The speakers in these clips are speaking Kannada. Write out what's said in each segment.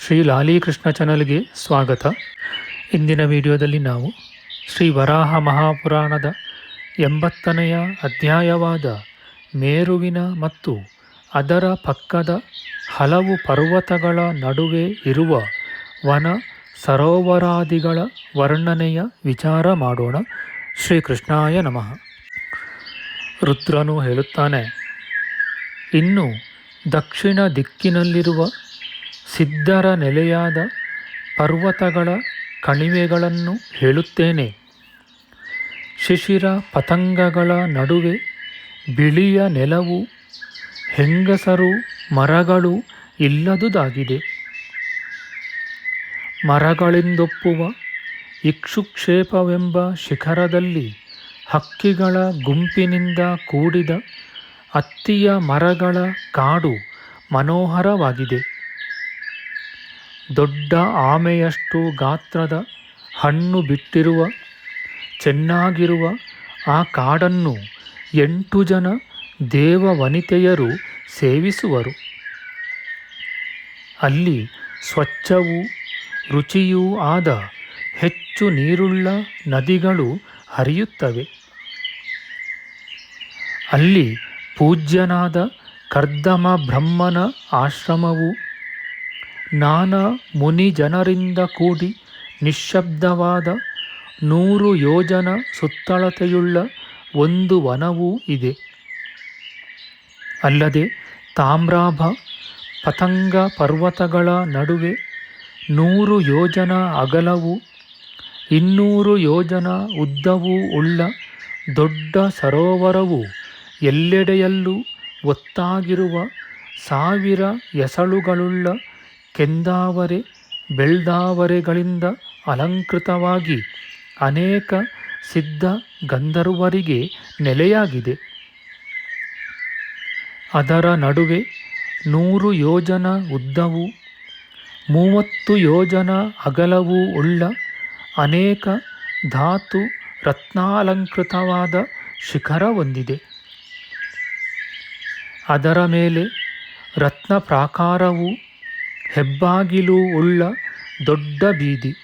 ಶ್ರೀ ಲಾಲೀಕೃಷ್ಣ ಚಾನಲ್ಗೆ ಸ್ವಾಗತ. ಇಂದಿನ ವಿಡಿಯೋದಲ್ಲಿ ನಾವು ಶ್ರೀ ವರಾಹ ಮಹಾಪುರಾಣದ ಎಂಬತ್ತನೆಯ ಅಧ್ಯಾಯವಾದ ಮೇರುವಿನ ಮತ್ತು ಅದರ ಪಕ್ಕದ ಹಲವು ಪರ್ವತಗಳ ನಡುವೆ ಇರುವ ವನ ಸರೋವರಾದಿಗಳ ವರ್ಣನೆಯ ವಿಚಾರ ಮಾಡೋಣ. ಶ್ರೀಕೃಷ್ಣಾಯ ನಮಃ. ರುದ್ರನು ಹೇಳುತ್ತಾನೆ, ಇನ್ನು ದಕ್ಷಿಣ ದಿಕ್ಕಿನಲ್ಲಿರುವ ಸಿದ್ಧರ ನೆಲೆಯಾದ ಪರ್ವತಗಳ ಕಣಿವೆಗಳನ್ನು ಹೇಳುತ್ತೇನೆ. ಶಿಶಿರ ಪತಂಗಗಳ ನಡುವೆ ಬಿಳಿಯ ನೆಲವು, ಹೆಂಗಸರು, ಮರಗಳು ಇಲ್ಲದುದಾಗಿದೆ. ಮರಗಳಿಂದೊಪ್ಪುವ ಇಕ್ಷುಕ್ಷೇಪವೆಂಬ ಶಿಖರದಲ್ಲಿ ಹಕ್ಕಿಗಳ ಗುಂಪಿನಿಂದ ಕೂಡಿದ ಅತ್ತಿಯ ಮರಗಳ ಕಾಡು ಮನೋಹರವಾಗಿದೆ. ದೊಡ್ಡ ಆಮೆಯಷ್ಟು ಗಾತ್ರದ ಹಣ್ಣು ಬಿಟ್ಟಿರುವ, ಚೆನ್ನಾಗಿರುವ ಆ ಕಾಡನ್ನು ಎಂಟು ಜನ ದೇವ ವನಿತೆಯರು ಸೇವಿಸುವರು. ಅಲ್ಲಿ ಸ್ವಚ್ಛವೂ ರುಚಿಯೂ ಆದ ಹೆಚ್ಚು ನೀರುಳ್ಳ ನದಿಗಳು ಹರಿಯುತ್ತವೆ. ಅಲ್ಲಿ ಪೂಜ್ಯನಾದ ಕರ್ದಮ ಬ್ರಹ್ಮನ ಆಶ್ರಮವು ನಾನಾ ಮುನಿ ಜನರಿಂದ ಕೂಡಿ ನಿಶ್ಶಬ್ದವಾದ ನೂರು ಯೋಜನ ಸುತ್ತಳತೆಯುಳ್ಳ ಒಂದು ವನವೂ ಇದೆ. ಅಲ್ಲದೆ ತಾಮ್ರಾಭ, ಪತಂಗ ಪರ್ವತಗಳ ನಡುವೆ ನೂರು ಯೋಜನ ಅಗಲವು, ಇನ್ನೂರು ಯೋಜನ ಉದ್ದವೂ ಉಳ್ಳ ದೊಡ್ಡ ಸರೋವರವು ಎಲ್ಲೆಡೆಯಲ್ಲೂ ಒತ್ತಾಗಿರುವ ಸಾವಿರ ಎಸಳುಗಳುಳ್ಳ ಕೆಂದಾವರೆ, ಬೆಳ್ದಾವರೆಗಳಿಂದ ಅಲಂಕೃತವಾಗಿ ಅನೇಕ ಸಿದ್ಧ ಗಂಧರ್ವರಿಗೆ ನೆಲೆಯಾಗಿದೆ. ಅದರ ನಡುವೆ ನೂರು ಯೋಜನ ಉದ್ದವು, ಮೂವತ್ತು ಯೋಜನ ಅಗಲವೂ ಉಳ್ಳ ಅನೇಕ ಧಾತು ರತ್ನಾಲಂಕೃತವಾದ ಶಿಖರ ಹೊಂದಿದೆ. ಅದರ ಮೇಲೆ ರತ್ನ ಪ್ರಾಕಾರವು ಹೆಬ್ಬಾಗಿಲು ಉಳ್ಳ ದೊಡ್ಡ ಬೀದಿ.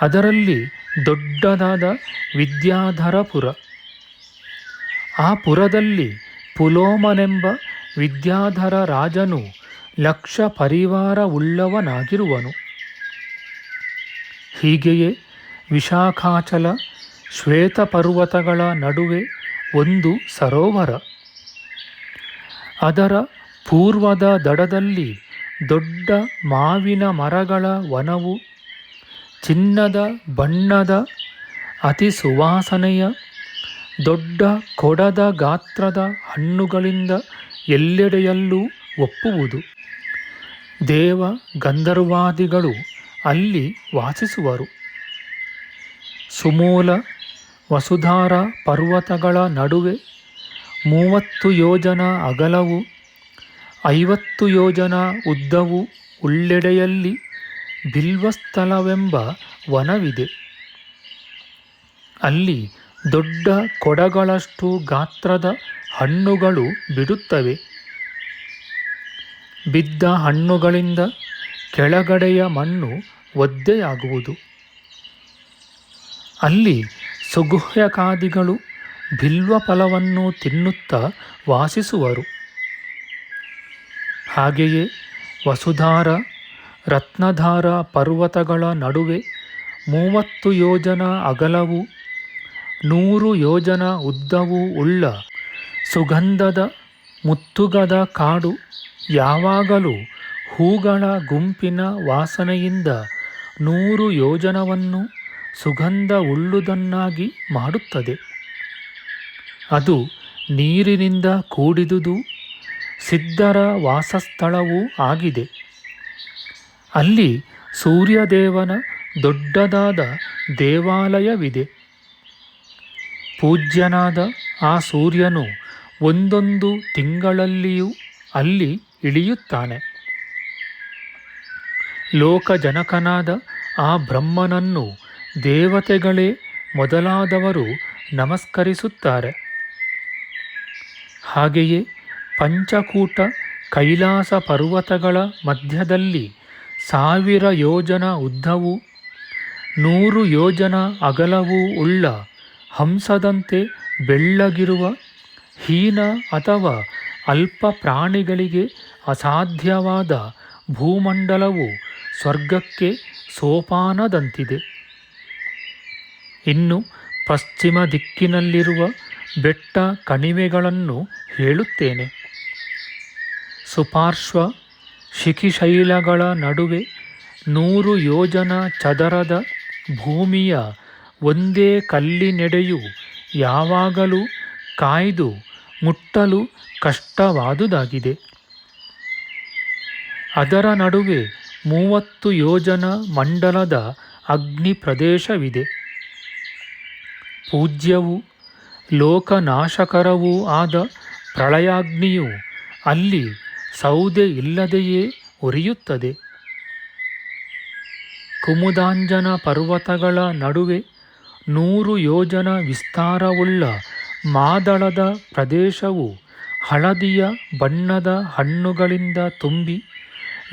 ಅದರಲ್ಲಿ ದೊಡ್ಡದಾದ ವಿದ್ಯಾಧರಪುರ. ಆ ಪುರದಲ್ಲಿ ಪುಲೋಮನೆಂಬ ವಿದ್ಯಾಧರ ರಾಜನು ಲಕ್ಷ ಪರಿವಾರವುಳ್ಳವನಾಗಿರುವನು ಹೀಗೆಯೇ ವಿಶಾಖಾಚಲ, ಶ್ವೇತಪರ್ವತಗಳ ನಡುವೆ ಒಂದು ಸರೋವರ. ಅದರ ಪೂರ್ವದ ದಡದಲ್ಲಿ ದೊಡ್ಡ ಮಾವಿನ ಮರಗಳ ವನವು, ಚಿನ್ನದ ಬಣ್ಣದ ಅತಿ ಸುವಾಸನೆಯ ದೊಡ್ಡ ಕೊಡದ ಗಾತ್ರದ ಹಣ್ಣುಗಳಿಂದ ಎಲ್ಲೆಡೆಯಲ್ಲೂ ಒಪ್ಪುವುದು. ದೇವ ಗಂಧರ್ವಾದಿಗಳು ಅಲ್ಲಿ ವಾಸಿಸುವರು. ಸುಮೂಲ ವಸುಧಾರ ಪರ್ವತಗಳ ನಡುವೆ ಮೂವತ್ತು ಯೋಜನ ಅಗಲವು ಐವತ್ತು ಯೋಜನ ಉದ್ದವು ಉಳ್ಳೆಡೆಯಲ್ಲಿ ಬಿಲ್ವಸ್ಥಲವೆಂಬ ವನವಿದೆ. ಅಲ್ಲಿ ದೊಡ್ಡ ಕೊಡಗಳಷ್ಟು ಗಾತ್ರದ ಹಣ್ಣುಗಳು ಬಿಡುತ್ತವೆ. ಬಿದ್ದ ಹಣ್ಣುಗಳಿಂದ ಕೆಳಗಡೆಯ ಮಣ್ಣು ಒದ್ದೆಯಾಗುವುದು. ಅಲ್ಲಿ ಸುಗುಹ್ಯಕಾದಿಗಳು ಬಿಲ್ವ ಫಲವನ್ನು ತಿನ್ನುತ್ತಾ ವಾಸಿಸುವರು. ಹಾಗೆಯೇ ವಸುಧಾರ ರತ್ನಧಾರ ಪರ್ವತಗಳ ನಡುವೆ ಮೂವತ್ತು ಯೋಜನ ಅಗಲವು, ನೂರು ಯೋಜನ ಉದ್ದವೂ ಉಳ್ಳ ಸುಗಂಧದ ಮುತ್ತುಗದ ಕಾಡು ಯಾವಾಗಲೂ ಹೂಗಳ ಗುಂಪಿನ ವಾಸನೆಯಿಂದ ನೂರು ಯೋಜನವನ್ನು ಸುಗಂಧ ಉಳ್ಳುದನ್ನಾಗಿ ಮಾಡುತ್ತದೆ. ಅದು ನೀರಿನಿಂದ ಕೂಡಿದುದು ಸಿದ್ಧರ ವಾಸಸ್ಥಳವೂ ಆಗಿದೆ. ಅಲ್ಲಿ ಸೂರ್ಯದೇವನ ದೊಡ್ಡದಾದ ದೇವಾಲಯವಿದೆ. ಪೂಜ್ಯನಾದ ಆ ಸೂರ್ಯನು ಒಂದೊಂದು ತಿಂಗಳಲ್ಲಿಯೂ ಅಲ್ಲಿ ಇಳಿಯುತ್ತಾನೆ. ಲೋಕಜನಕನಾದ ಆ ಬ್ರಹ್ಮನನ್ನು ದೇವತೆಗಳೇ ಮೊದಲಾದವರು ನಮಸ್ಕರಿಸುತ್ತಾರೆ. ಹಾಗೆಯೇ ಪಂಚಕೂಟ ಕೈಲಾಸ ಪರ್ವತಗಳ ಮಧ್ಯದಲ್ಲಿ ಸಾವಿರ ಯೋಜನ ಉದ್ದವೂ, ನೂರು ಯೋಜನ ಅಗಲವೂ ಉಳ್ಳ ಹಂಸದಂತೆ ಬೆಳ್ಳಗಿರುವ ಹೀನ ಅಥವಾ ಅಲ್ಪ ಪ್ರಾಣಿಗಳಿಗೆ ಅಸಾಧ್ಯವಾದ ಭೂಮಂಡಲವು ಸ್ವರ್ಗಕ್ಕೆ ಸೋಪಾನದಂತಿದೆ. ಇನ್ನು ಪಶ್ಚಿಮ ದಿಕ್ಕಿನಲ್ಲಿರುವ ಬೆಟ್ಟ ಕಣಿವೆಗಳನ್ನು ಹೇಳುತ್ತೇನೆ. ಸುಪಾರ್ಶ್ವ ಶಿಖಿಶೈಲಗಳ ನಡುವೆ ನೂರು ಯೋಜನ ಚದರದ ಭೂಮಿಯ ಒಂದೇ ಕಲ್ಲಿನೆಡೆಯು ಯಾವಾಗಲೂ ಕಾಯ್ದು ಮುಟ್ಟಲು ಕಷ್ಟವಾದುದಾಗಿದೆ. ಅದರ ನಡುವೆ ಮೂವತ್ತು ಯೋಜನ ಮಂಡಲದ ಅಗ್ನಿ ಪ್ರದೇಶವಿದೆ. ಪೂಜ್ಯವೂ ಲೋಕನಾಶಕರವೂ ಆದ ಪ್ರಳಯಾಗ್ನಿಯು ಅಲ್ಲಿ ಸೌದೆ ಇಲ್ಲದೆಯೇ ಉರಿಯುತ್ತದೆ. ಕುಮುದಾಂಜನ ಪರ್ವತಗಳ ನಡುವೆ ನೂರು ಯೋಜನ ವಿಸ್ತಾರವುಳ್ಳ ಮಾದಳದ ಪ್ರದೇಶವು ಹಳದಿಯ ಬಣ್ಣದ ಹಣ್ಣುಗಳಿಂದ ತುಂಬಿ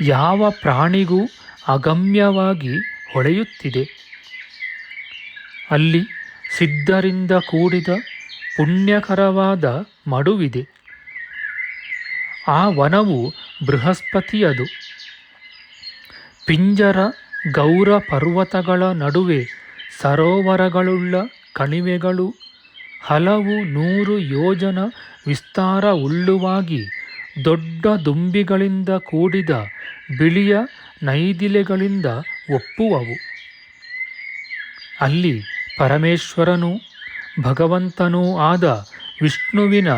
ಯಾವ ಪ್ರಾಣಿಗೂ ಅಗಮ್ಯವಾಗಿ ಹೊಳೆಯುತ್ತಿದೆ. ಅಲ್ಲಿ ಸಿದ್ಧರಿಂದ ಕೂಡಿದ ಪುಣ್ಯಕರವಾದ ಮಡುವಿದೆ. ಆ ವನವು ಬೃಹಸ್ಪತಿಯದು. ಪಿಂಜರ ಗೌರ ಪರ್ವತಗಳ ನಡುವೆ ಸರೋವರಗಳುಳ್ಳ ಕಣಿವೆಗಳು ಹಲವು ನೂರು ಯೋಜನ ವಿಸ್ತಾರ ಉಳ್ಳುವಾಗಿ ದೊಡ್ಡ ದುಂಬಿಗಳಿಂದ ಕೂಡಿದ ಬಿಳಿಯ ನೈದಿಲೆಗಳಿಂದ ಒಪ್ಪುವವು. ಅಲ್ಲಿ ಪರಮೇಶ್ವರನೂ ಭಗವಂತನೂ ಆದ ವಿಷ್ಣುವಿನ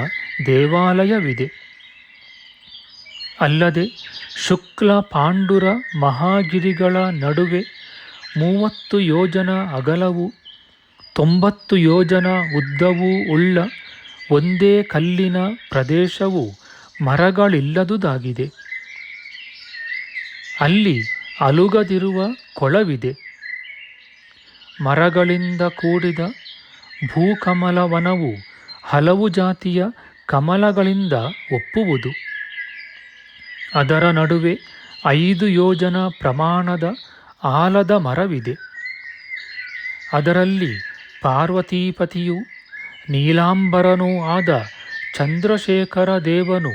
ದೇವಾಲಯವಿದೆ. ಅಲ್ಲದೆ ಶುಕ್ಲ ಪಾಂಡುರ ಮಹಾಗಿರಿಗಳ ನಡುವೆ ಮೂವತ್ತು ಯೋಜನ ಅಗಲವು, ತೊಂಬತ್ತು ಯೋಜನ ಉದ್ದವೂ ಉಳ್ಳ ಒಂದೇ ಕಲ್ಲಿನ ಪ್ರದೇಶವು ಮರಗಳಿಲ್ಲದುದಾಗಿದೆ. ಅಲ್ಲಿ ಅಲುಗದಿರುವ ಕೊಳವಿದೆ. ಮರಗಳಿಂದ ಕೂಡಿದ ಭೂಕಮಲವನವು ಹಲವು ಜಾತಿಯ ಕಮಲಗಳಿಂದ ಒಪ್ಪುವುದು. ಅದರ ನಡುವೆ ಐದು ಯೋಜನ ಪ್ರಮಾಣದ ಆಲದ ಮರವಿದೆ. ಅದರಲ್ಲಿ ಪಾರ್ವತೀಪತಿಯು ನೀಲಾಂಬರನೂ ಆದ ಚಂದ್ರಶೇಖರ ದೇವನು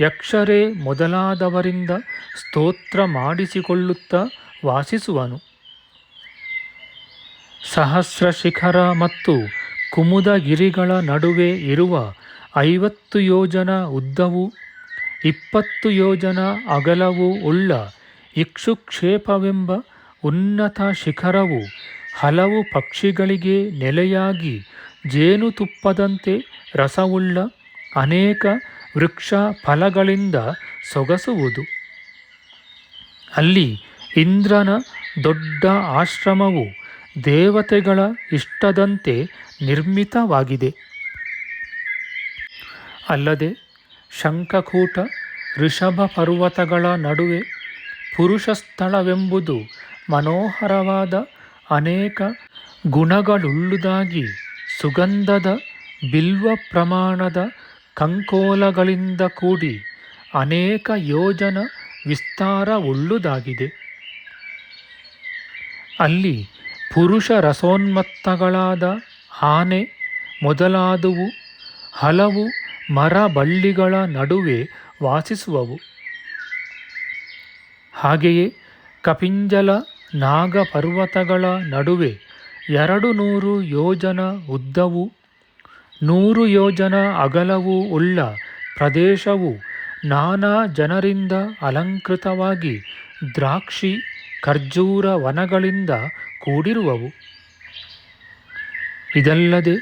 ಯಕ್ಷರೇ ಮೊದಲಾದವರಿಂದ ಸ್ತೋತ್ರ ಮಾಡಿಸಿಕೊಳ್ಳುತ್ತಾ ವಾಸಿಸುವನು. ಸಹಸ್ರ ಶಿಖರ ಮತ್ತು ಕುಮುದಗಿರಿಗಳ ನಡುವೆ ಇರುವ ಐವತ್ತು ಯೋಜನ ಉದ್ದವು ಇಪ್ಪತ್ತು ಯೋಜನ ಅಗಲವೂ ಉಳ್ಳ ಇಕ್ಷುಕ್ಷೇಪವೆಂಬ ಉನ್ನತ ಶಿಖರವು ಹಲವು ಪಕ್ಷಿಗಳಿಗೆ ನೆಲೆಯಾಗಿ ಜೇನುತುಪ್ಪದಂತೆ ರಸವುಳ್ಳ ಅನೇಕ ವೃಕ್ಷ ಫಲಗಳಿಂದ ಸೊಗಸುವುದು. ಅಲ್ಲಿ ಇಂದ್ರನ ದೊಡ್ಡ ಆಶ್ರಮವು ದೇವತೆಗಳ ಇಷ್ಟದಂತೆ ನಿರ್ಮಿತವಾಗಿದೆ. ಅಲ್ಲದೆ ಶಂಖಕೂಟ ಋಷಭ ಪರ್ವತಗಳ ನಡುವೆ ಪುರುಷ ಸ್ಥಳವೆಂಬುದು ಮನೋಹರವಾದ ಅನೇಕ ಗುಣಗಳುಳ್ಳುದಾಗಿ ಸುಗಂಧದ ಬಿಲ್ವ ಪ್ರಮಾಣದ ಕಂಕೋಲಗಳಿಂದ ಕೂಡಿ ಅನೇಕ ಯೋಜನ ವಿಸ್ತಾರವುಳ್ಳುದಾಗಿದೆ ಅಲ್ಲಿ ಪುರುಷ ರಸೋನ್ಮತ್ತಗಳಾದ ಆನೆ ಮೊದಲಾದವು, ಹಲವು ಮರ ಬಳ್ಳಿಗಳ ನಡುವೆ ವಾಸಿಸುವವು. ಹಾಗೆಯೇ ಕಪಿಂಜಲ ನಾಗ ಪರ್ವತಗಳ ನಡುವೆ ಎರಡು ನೂರು ಯೋಜನ ಉದ್ದವು, ನೂರು ಯೋಜನ ಅಗಲವೂ ಉಳ್ಳ ಪ್ರದೇಶವು ನಾನಾ ಜನರಿಂದ ಅಲಂಕೃತವಾಗಿ ದ್ರಾಕ್ಷಿ, ಖರ್ಜೂರ ವನಗಳಿಂದ ಕೂಡಿರುವವು. ಇದಲ್ಲದೆ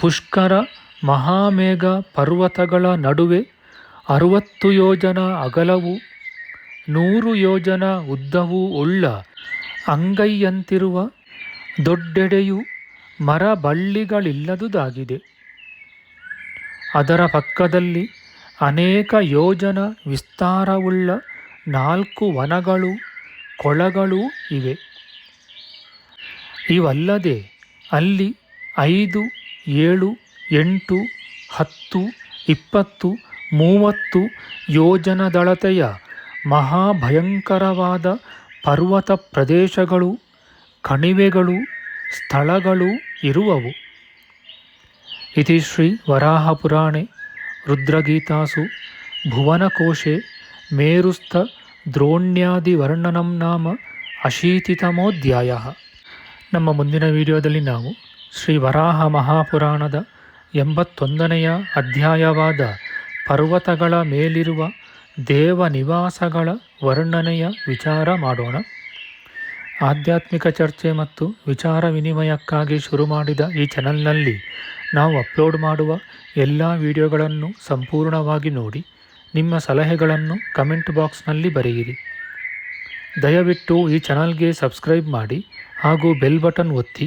ಪುಷ್ಕರ ಮಹಾಮೇಘ ಪರ್ವತಗಳ ನಡುವೆ ಅರುವತ್ತು ಯೋಜನ ಅಗಲವು, ನೂರು ಯೋಜನ ಉದ್ದವೂ ಉಳ್ಳ ಅಂಗೈಯಂತಿರುವ ದೊಡ್ಡೆಡೆಯು ಮರ ಬಳ್ಳಿಗಳಿಲ್ಲದುದಾಗಿದೆ ಅದರ ಪಕ್ಕದಲ್ಲಿ ಅನೇಕ ಯೋಜನ ವಿಸ್ತಾರವುಳ್ಳ ನಾಲ್ಕು ವನಗಳು, ಕೊಳಗಳೂ ಇವೆ. ಇವಲ್ಲದೆ ಅಲ್ಲಿ ಐದು, ಏಳು ಎಂಟು, ಹತ್ತು, ಇಪ್ಪತ್ತು, ಮೂವತ್ತು ಯೋಜನದಳತೆಯ ಮಹಾಭಯಂಕರವಾದ ಪರ್ವತ ಪ್ರದೇಶಗಳು, ಕಣಿವೆಗಳು, ಸ್ಥಳಗಳು ಇರುವವು. ಇತಿ ಶ್ರೀ ವರಾಹಪುರಾಣೆ, ರುದ್ರಗೀತಾಸು, ಭುವನಕೋಶೆ, ಮೇರುಸ್ಥ ದ್ರೋಣ್ಯಾದಿವರ್ಣನಂ ನಾಮ ಅಶೀತಿತಮೋಧ್ಯಾಯ. ನಮ್ಮ ಮುಂದಿನ ವಿಡಿಯೋದಲ್ಲಿ ನಾವು ಶ್ರೀ ವರಾಹ ಮಹಾಪುರಾಣದ ಎಂಬತ್ತೊಂದನೆಯ ಅಧ್ಯಾಯವಾದ ಪರ್ವತಗಳ ಮೇಲಿರುವ ದೇವ ನಿವಾಸಗಳ ವರ್ಣನೆಯ ವಿಚಾರ ಮಾಡೋಣ. ಆಧ್ಯಾತ್ಮಿಕ ಚರ್ಚೆ ಮತ್ತು ವಿಚಾರ ವಿನಿಮಯಕ್ಕಾಗಿ ಶುರು ಮಾಡಿದ ಈ ಚಾನಲ್ನಲ್ಲಿ ನಾವು ಅಪ್ಲೋಡ್ ಮಾಡುವ ಎಲ್ಲ ವಿಡಿಯೋಗಳನ್ನು ಸಂಪೂರ್ಣವಾಗಿ ನೋಡಿ, ನಿಮ್ಮ ಸಲಹೆಗಳನ್ನು ಕಮೆಂಟ್ ಬಾಕ್ಸ್ನಲ್ಲಿ ಬರೆಯಿರಿ. ದಯವಿಟ್ಟು ಈ ಚಾನಲ್ಗೆ ಸಬ್ಸ್ಕ್ರೈಬ್ ಮಾಡಿ ಹಾಗೂ ಬೆಲ್ ಬಟನ್ ಒತ್ತಿ